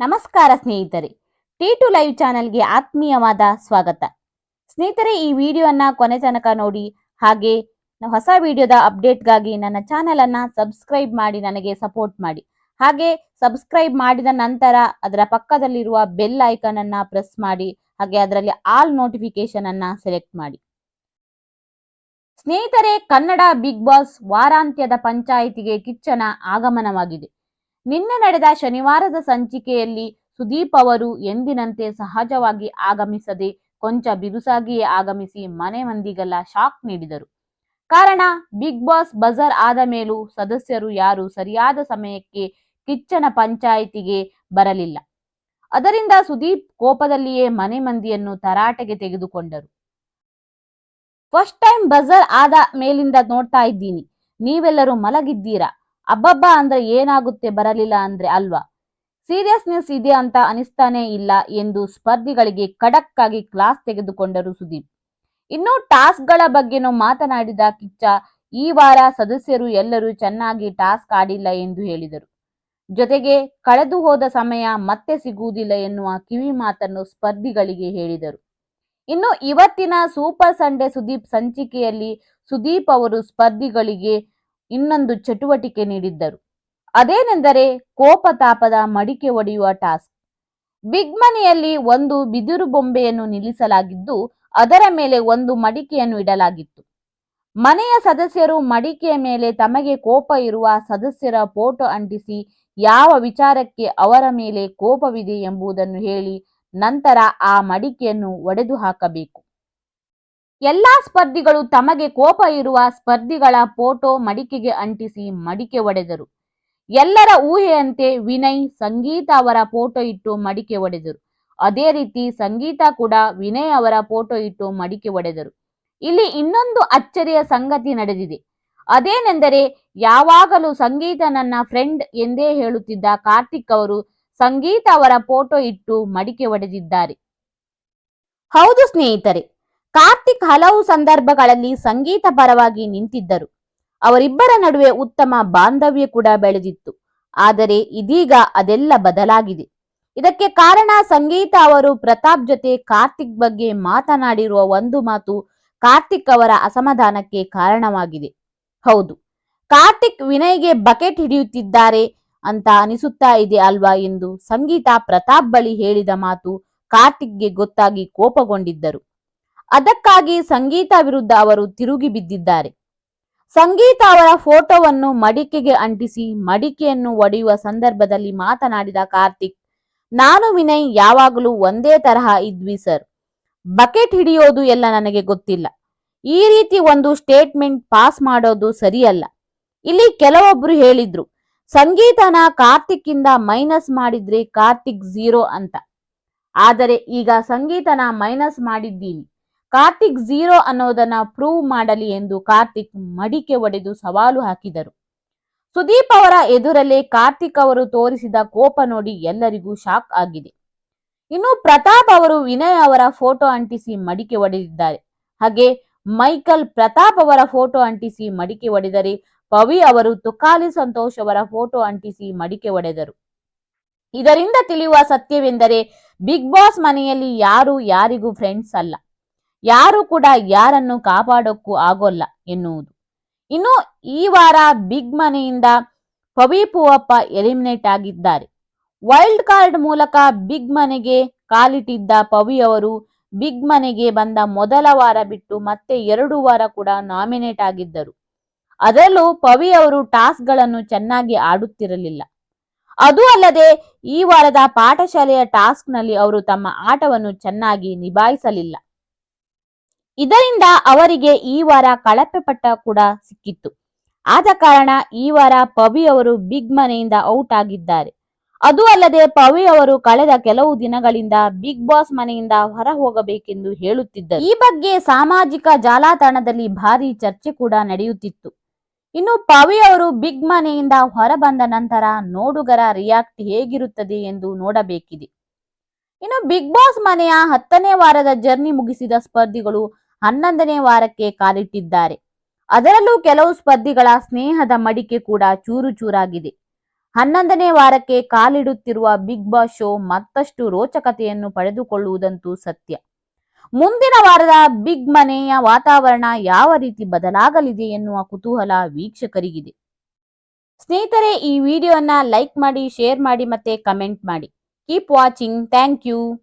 ನಮಸ್ಕಾರ ಸ್ನೇಹಿತರೆ T to live ಚಾನೆಲ್ಗೆ ಆತ್ಮೀಯವಾದ ಸ್ವಾಗತ. ಸ್ನೇಹಿತರೆ, ಈ ವಿಡಿಯೋನ ಕೊನೆ ತನಕ ನೋಡಿ, ಹಾಗೆ ಹೊಸ ವಿಡಿಯೋದ ಅಪ್ಡೇಟ್ಗಾಗಿ ನನ್ನ ಚಾನೆಲ್ ಅನ್ನ ಸಬ್ಸ್ಕ್ರೈಬ್ ಮಾಡಿ, ನನಗೆ ಸಪೋರ್ಟ್ ಮಾಡಿ. ಹಾಗೆ ಸಬ್ಸ್ಕ್ರೈಬ್ ಮಾಡಿದ ನಂತರ ಅದರ ಪಕ್ಕದಲ್ಲಿರುವ ಬೆಲ್ ಐಕನ್ ಅನ್ನ ಪ್ರೆಸ್ ಮಾಡಿ, ಹಾಗೆ ಅದರಲ್ಲಿ ಆಲ್ ನೋಟಿಫಿಕೇಶನ್ ಅನ್ನ ಸೆಲೆಕ್ಟ್ ಮಾಡಿ. ಸ್ನೇಹಿತರೆ, ಕನ್ನಡ ಬಿಗ್ ಬಾಸ್ ವಾರಾಂತ್ಯದ ಪಂಚಾಯಿತಿಗೆ ಕಿಚ್ಚನ ಆಗಮನವಾಗಿದೆ. ನಿನ್ನೆ ನಡೆದ ಶನಿವಾರದ ಸಂಚಿಕೆಯಲ್ಲಿ ಸುದೀಪ್ ಅವರು ಎಂದಿನಂತೆ ಸಹಜವಾಗಿ ಆಗಮಿಸದೆ ಕೊಂಚ ಬಿರುಸಾಗಿಯೇ ಆಗಮಿಸಿ ಮನೆ ಮಂದಿಗೆಲ್ಲ ಶಾಕ್ ನೀಡಿದರು. ಕಾರಣ, ಬಿಗ್ ಬಾಸ್ ಬಜರ್ ಆದ ಮೇಲೂ ಸದಸ್ಯರು ಯಾರು ಸರಿಯಾದ ಸಮಯಕ್ಕೆ ಕಿಚ್ಚನ ಪಂಚಾಯಿತಿಗೆ ಬರಲಿಲ್ಲ. ಅದರಿಂದ ಸುದೀಪ್ ಕೋಪದಲ್ಲಿಯೇ ಮನೆ ಮಂದಿಯನ್ನು ತರಾಟೆಗೆ ತೆಗೆದುಕೊಂಡರು. ಫಸ್ಟ್ ಟೈಮ್ ಬಜರ್ ಆದ ಮೇಲಿಂದ ನೋಡ್ತಾ ಇದ್ದೀನಿ. ನೀವೆಲ್ಲರೂ ಮಲಗಿದ್ದೀರಾ? ಅಬ್ಬಬ್ಬ ಅಂದ್ರೆ ಏನಾಗುತ್ತೆ ಬರಲಿಲ್ಲ ಅಂದ್ರೆ ಅಲ್ವಾ? ಸೀರಿಯಸ್ನೆಸ್ ಇದೆ ಅಂತ ಅನಿಸ್ತಾನೇ ಇಲ್ಲ ಎಂದು ಸ್ಪರ್ಧಿಗಳಿಗೆ ಖಡಕ್ ಆಗಿ ಕ್ಲಾಸ್ ತೆಗೆದುಕೊಂಡರು ಸುದೀಪ್. ಇನ್ನು ಟಾಸ್ಕ್ಗಳ ಬಗ್ಗೆನೂ ಮಾತನಾಡಿದ ಕಿಚ್ಚ, ಈ ವಾರ ಸದಸ್ಯರು ಎಲ್ಲರೂ ಚೆನ್ನಾಗಿ ಟಾಸ್ಕ್ ಆಡಿಲ್ಲ ಎಂದು ಹೇಳಿದರು. ಜೊತೆಗೆ ಕಳೆದು ಹೋದ ಸಮಯ ಮತ್ತೆ ಸಿಗುವುದಿಲ್ಲ ಎನ್ನುವ ಕಿವಿ ಮಾತನ್ನು ಸ್ಪರ್ಧಿಗಳಿಗೆ ಹೇಳಿದರು. ಇನ್ನು ಇವತ್ತಿನ ಸೂಪರ್ ಸಂಡೇ ಸುದೀಪ್ ಸಂಚಿಕೆಯಲ್ಲಿ ಸುದೀಪ್ ಅವರು ಸ್ಪರ್ಧಿಗಳಿಗೆ ಇನ್ನೊಂದು ಚಟುವಟಿಕೆ ನೀಡಿದ್ದರು. ಅದೇನೆಂದರೆ ಕೋಪತಾಪದ ಮಡಿಕೆ ಒಡೆಯುವ ಟಾಸ್ಕ್. ಬಿಗ್ ಮನೆಯಲ್ಲಿ ಒಂದು ಬಿದಿರು ಬೊಂಬೆಯನ್ನು ನಿಲ್ಲಿಸಲಾಗಿದ್ದು, ಅದರ ಮೇಲೆ ಒಂದು ಮಡಿಕೆಯನ್ನು ಇಡಲಾಗಿತ್ತು. ಮನೆಯ ಸದಸ್ಯರು ಮಡಿಕೆಯ ಮೇಲೆ ತಮಗೆ ಕೋಪ ಇರುವ ಸದಸ್ಯರ ಫೋಟೋ ಅಂಟಿಸಿ, ಯಾವ ವಿಚಾರಕ್ಕೆ ಅವರ ಮೇಲೆ ಕೋಪವಿದೆ ಎಂಬುದನ್ನು ಹೇಳಿ ನಂತರ ಆ ಮಡಿಕೆಯನ್ನು ಒಡೆದು ಹಾಕಬೇಕು ಎಲ್ಲಾ ಸ್ಪರ್ಧಿಗಳು ತಮಗೆ ಕೋಪ ಇರುವ ಸ್ಪರ್ಧಿಗಳ ಫೋಟೋ ಮಡಿಕೆಗೆ ಅಂಟಿಸಿ ಮಡಿಕೆ ಒಡೆದರು. ಎಲ್ಲರ ಊಹೆಯಂತೆ ವಿನಯ್ ಸಂಗೀತ ಅವರ ಫೋಟೋ ಇಟ್ಟು ಮಡಿಕೆ ಒಡೆದರು. ಅದೇ ರೀತಿ ಸಂಗೀತ ಕೂಡ ವಿನಯ್ ಅವರ ಫೋಟೋ ಇಟ್ಟು ಮಡಿಕೆ ಒಡೆದರು. ಇಲ್ಲಿ ಇನ್ನೊಂದು ಅಚ್ಚರಿಯ ಸಂಗತಿ ನಡೆದಿದೆ. ಅದೇನೆಂದರೆ ಯಾವಾಗಲೂ ಸಂಗೀತ ನನ್ನ ಫ್ರೆಂಡ್ ಎಂದೇ ಹೇಳುತ್ತಿದ್ದ ಕಾರ್ತಿಕ್ ಅವರು ಸಂಗೀತ ಅವರ ಫೋಟೋ ಇಟ್ಟು ಮಡಿಕೆ ಒಡೆದಿದ್ದಾರೆ. ಹೌದು ಸ್ನೇಹಿತರೆ ಕಾರ್ತಿಕ್ ಹಲವು ಸಂದರ್ಭಗಳಲ್ಲಿ ಸಂಗೀತ ಪರವಾಗಿ ನಿಂತಿದ್ದರು. ಅವರಿಬ್ಬರ ನಡುವೆ ಉತ್ತಮ ಬಾಂಧವ್ಯ ಕೂಡ ಬೆಳೆದಿತ್ತು. ಆದರೆ ಇದೀಗ ಅದೆಲ್ಲ ಬದಲಾಗಿದೆ. ಇದಕ್ಕೆ ಕಾರಣ ಸಂಗೀತ ಅವರು ಪ್ರತಾಪ್ ಜೊತೆ ಕಾರ್ತಿಕ್ ಬಗ್ಗೆ ಮಾತನಾಡಿರುವ ಒಂದು ಮಾತು ಕಾರ್ತಿಕ್ ಅವರ ಅಸಮಾಧಾನಕ್ಕೆ ಕಾರಣವಾಗಿದೆ. ಹೌದು, ಕಾರ್ತಿಕ್ ವಿನಯ್ಗೆ ಬಕೆಟ್ ಹಿಡಿಯುತ್ತಿದ್ದಾರೆ ಅಂತ ಅನಿಸುತ್ತಾ ಇದೆ ಅಲ್ವಾ ಎಂದು ಸಂಗೀತ ಪ್ರತಾಪ್ ಬಳಿ ಹೇಳಿದ ಮಾತು ಕಾರ್ತಿಕ್ಗೆ ಗೊತ್ತಾಗಿ ಕೋಪಗೊಂಡಿದ್ದರು. ಅದಕ್ಕಾಗಿ ಸಂಗೀತ ವಿರುದ್ಧ ಅವರು ತಿರುಗಿ ಬಿದ್ದಿದ್ದಾರೆ. ಸಂಗೀತ ಅವರ ಫೋಟೋವನ್ನು ಮಡಿಕೆಗೆ ಅಂಟಿಸಿ ಮಡಿಕೆಯನ್ನು ಒಡೆಯುವ ಸಂದರ್ಭದಲ್ಲಿ ಮಾತನಾಡಿದ ಕಾರ್ತಿಕ್, ನಾನು ವಿನಯ್, ಯಾವಾಗಲೂ ಒಂದೇ ತರಹ ಇದ್ವಿ ಸರ್. ಬಕೆಟ್ ಹಿಡಿಯೋದು ಎಲ್ಲ ನನಗೆ ಗೊತ್ತಿಲ್ಲ. ಈ ರೀತಿ ಒಂದು ಸ್ಟೇಟ್ಮೆಂಟ್ ಪಾಸ್ ಮಾಡೋದು ಸರಿಯಲ್ಲ. ಇಲ್ಲಿ ಕೆಲವೊಬ್ರು ಹೇಳಿದ್ರು, ಸಂಗೀತನ ಕಾರ್ತಿಕ್ ಇಂದ ಮೈನಸ್ ಮಾಡಿದ್ರೆ ಕಾರ್ತಿಕ್ ಝೀರೋ ಅಂತ. ಆದರೆ ಈಗ ಸಂಗೀತನ ಮೈನಸ್ ಮಾಡಿದ್ದೀನಿ ಕಾರ್ತಿಕ್ ಝೀರೋ ಅನ್ನೋದನ್ನ ಪ್ರೂವ್ ಮಾಡಲಿ ಎಂದು ಕಾರ್ತಿಕ್ ಮಡಿಕೆ ಒಡೆದು ಸವಾಲು ಹಾಕಿದರು. ಸುದೀಪ್ ಅವರ ಎದುರಲ್ಲೇ ಕಾರ್ತಿಕ್ ಅವರು ತೋರಿಸಿದ ಕೋಪ ನೋಡಿ ಎಲ್ಲರಿಗೂ ಶಾಕ್ ಆಗಿದೆ. ಇನ್ನು ಪ್ರತಾಪ್ ಅವರು ವಿನಯ್ ಅವರ ಫೋಟೋ ಅಂಟಿಸಿ ಮಡಿಕೆ ಒಡೆದಿದ್ದಾರೆ. ಹಾಗೆ ಮೈಕಲ್ ಪ್ರತಾಪ್ ಅವರ ಫೋಟೋ ಅಂಟಿಸಿ ಮಡಿಕೆ ಒಡೆದರೆ ಪವಿ ಅವರು ತುಕಾಲಿ ಸಂತೋಷ್ ಅವರ ಫೋಟೋ ಅಂಟಿಸಿ ಮಡಿಕೆ ಒಡೆದರು. ಇದರಿಂದ ತಿಳಿಯುವ ಸತ್ಯವೆಂದರೆ ಬಿಗ್ ಬಾಸ್ ಮನೆಯಲ್ಲಿ ಯಾರು ಯಾರಿಗೂ ಫ್ರೆಂಡ್ಸ್ ಅಲ್ಲ. ಯಾರು ಕೂಡ ಯಾರನ್ನು ಕಾಪಾಡೋಕ್ಕೂ ಆಗೋಲ್ಲ ಎನ್ನುವುದು. ಇನ್ನು ಈ ವಾರ ಬಿಗ್ ಮನೆಯಿಂದ ಪವಿ ಪೂವಪ್ಪ ಎಲಿಮಿನೇಟ್ ಆಗಿದ್ದಾರೆ. ವೈಲ್ಡ್ ಕಾರ್ಡ್ ಮೂಲಕ ಬಿಗ್ ಮನೆಗೆ ಕಾಲಿಟ್ಟಿದ್ದ ಪವಿ ಅವರು ಬಿಗ್ ಮನೆಗೆ ಬಂದ ಮೊದಲ ವಾರ ಬಿಟ್ಟು ಮತ್ತೆ ಎರಡು ವಾರ ಕೂಡ ನಾಮಿನೇಟ್ ಆಗಿದ್ದರು. ಅದರಲ್ಲೂ ಪವಿ ಅವರು ಟಾಸ್ಕ್ಗಳನ್ನು ಚೆನ್ನಾಗಿ ಆಡುತ್ತಿರಲಿಲ್ಲ. ಅದು ಅಲ್ಲದೆ ಈ ವಾರದ ಪಾಠಶಾಲೆಯ ಟಾಸ್ಕ್ನಲ್ಲಿ ಅವರು ತಮ್ಮ ಆಟವನ್ನು ಚೆನ್ನಾಗಿ ನಿಭಾಯಿಸಲಿಲ್ಲ. ಇದರಿಂದ ಅವರಿಗೆ ಈ ವಾರ ಕಳಪೆ ಪಟ್ಟ ಕೂಡ ಸಿಕ್ಕಿತ್ತು. ಆದ ಕಾರಣ ಈ ವಾರ ಪವಿ ಅವರು ಬಿಗ್ ಮನೆಯಿಂದ ಔಟ್ ಆಗಿದ್ದಾರೆ. ಅದು ಅಲ್ಲದೆ ಪವಿ ಅವರು ಕಳೆದ ಕೆಲವು ದಿನಗಳಿಂದ ಬಿಗ್ ಬಾಸ್ ಮನೆಯಿಂದ ಹೊರ ಹೋಗಬೇಕೆಂದು ಹೇಳುತ್ತಿದ್ದರು. ಈ ಬಗ್ಗೆ ಸಾಮಾಜಿಕ ಜಾಲತಾಣದಲ್ಲಿ ಭಾರಿ ಚರ್ಚೆ ಕೂಡ ನಡೆಯುತ್ತಿತ್ತು. ಇನ್ನು ಪವಿ ಅವರು ಬಿಗ್ ಮನೆಯಿಂದ ಹೊರ ಬಂದ ನಂತರ ನೋಡುಗರ ರಿಯಾಕ್ಟ್ ಹೇಗಿರುತ್ತದೆ ಎಂದು ನೋಡಬೇಕಿದೆ. ಇನ್ನು ಬಿಗ್ ಬಾಸ್ ಮನೆಯ ಹತ್ತನೇ ವಾರದ ಜರ್ನಿ ಮುಗಿಸಿದ ಸ್ಪರ್ಧಿಗಳು ಹನ್ನೊಂದನೇ ವಾರಕ್ಕೆ ಕಾಲಿಟ್ಟಿದ್ದಾರೆ. ಅದರಲ್ಲೂ ಕೆಲವು ಸ್ಪರ್ಧಿಗಳ ಸ್ನೇಹದ ಮಡಿಕೆ ಕೂಡ ಚೂರು ಚೂರಾಗಿದೆ. ಹನ್ನೊಂದನೇ ವಾರಕ್ಕೆ ಕಾಲಿಡುತ್ತಿರುವ ಬಿಗ್ ಬಾಸ್ ಶೋ ಮತ್ತಷ್ಟು ರೋಚಕತೆಯನ್ನು ಪಡೆದುಕೊಳ್ಳುವುದಂತೂ ಸತ್ಯ. ಮುಂದಿನ ವಾರದ ಬಿಗ್ ಮನೆಯ ವಾತಾವರಣ ಯಾವ ರೀತಿ ಬದಲಾಗಲಿದೆ ಎನ್ನುವ ಕುತೂಹಲ ವೀಕ್ಷಕರಿಗಿದೆ. ಸ್ನೇಹಿತರೆ, ಈ ವಿಡಿಯೋನ ಲೈಕ್ ಮಾಡಿ ಶೇರ್ ಮಾಡಿ ಮತ್ತೆ ಕಮೆಂಟ್ ಮಾಡಿ. Keep watching. Thank you.